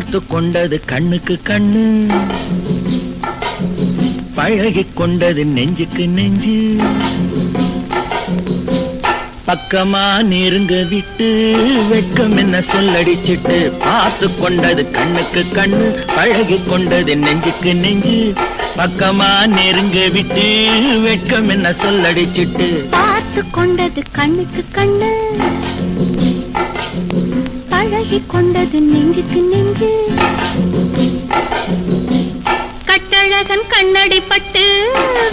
பார்த்து கொண்டது கண்ணுக்கு கண்ணு. பழகி கொண்டது நெஞ்சுக்கு நெஞ்சு. பக்கமா நெருங்க விட்டு வெட்கம் என்ன சொல்லடிச்சிட்டு பார்த்து கொண்டது கண்ணுக்கு கண்ணு. பழகி கொண்டது நெஞ்சுக்கு நெஞ்சு. பக்கமா நெருங்க விட்டு வெட்கம் என்ன சொல்லடிச்சிட்டு. பார்த்து கொண்டது கண்ணுக்கு கண்ணு. பழகி கொண்டது நெஞ்சுக்கு நெஞ்சு. கட்டழகன் கண்ணடி பட்டு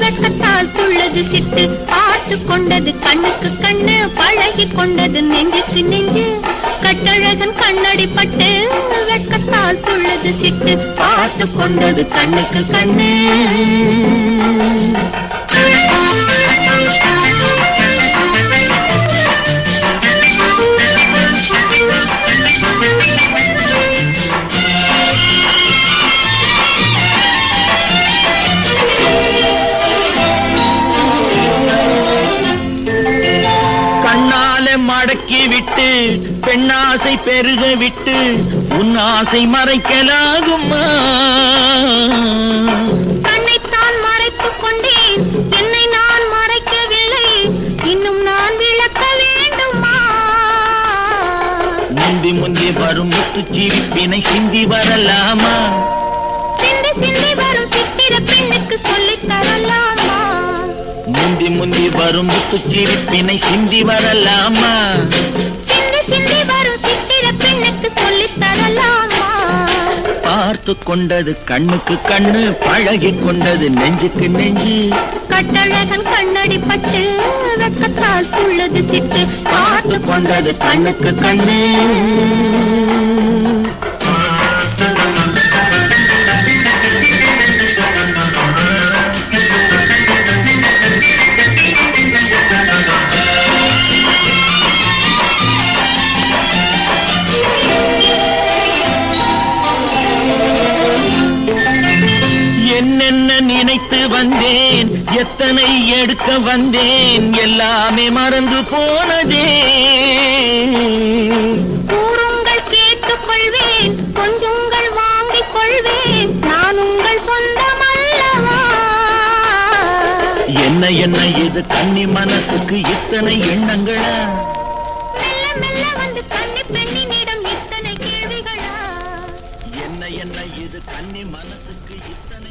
வெட்கத்தால் துள்ளது சிட்டு. பார்த்து கொண்டது கண்ணுக்கு கண்ணு பழகி கொண்டது நெஞ்சுக்கு நெஞ்சு. கட்டழகன் கண்ணடி பட்டு வெட்கத்தால் துள்ளது சிட்டு. பார்த்து கொண்டது கண்ணுக்கு கண்ணு. கண்ணால மடக்கி விட்டு பெண்ணாசை பெருக விட்டு உன் ஆசை மறைக்கலாகுமா? கண்ணைத்தான் மறைத்துக் கொண்டேன் என்னை நான் மறைக்கவில்லை இன்னும் நான் விளக்க வேண்டுமா? முந்தி முந்தி வரும் முத்து சிரிப்பினை சிந்தி வரலாமா? சிந்தி சிந்தி வரும் சித்திர முந்தி வரும் முத்து சிரிப்பினை சிந்தி வரலாமா? சிந்தி சிந்தி வரும் சித்திர பெண்ணுக்கு சொல்லித் தரலாமா? பார்த்து கொண்டது கண்ணுக்கு கண்ணு பழகி கொண்டது நெஞ்சுக்கு நெஞ்சு. கட்டழகன் கண்ணடி பட்டு வெட்கத்தால் துள்ளது சிட்டு. பார்த்து கொண்டது கண்ணுக்கு கண்ணு. வந்தேன். எத்தனை எடுக்க வந்தேன். எல்லாமே மறந்து போனதே. கூறுங்கள் கேட்டுக் கொள்வேன். கொஞ்சுங்கள் வாங்கிக் கொள்வேன். நான் உங்கள் சொந்தம் அல்லவா என்ன என்ன இது கன்னி மனசுக்கு இத்தனை எண்ணங்களா? என்ன என்ன இது கன்னி மனசுக்கு இத்தனை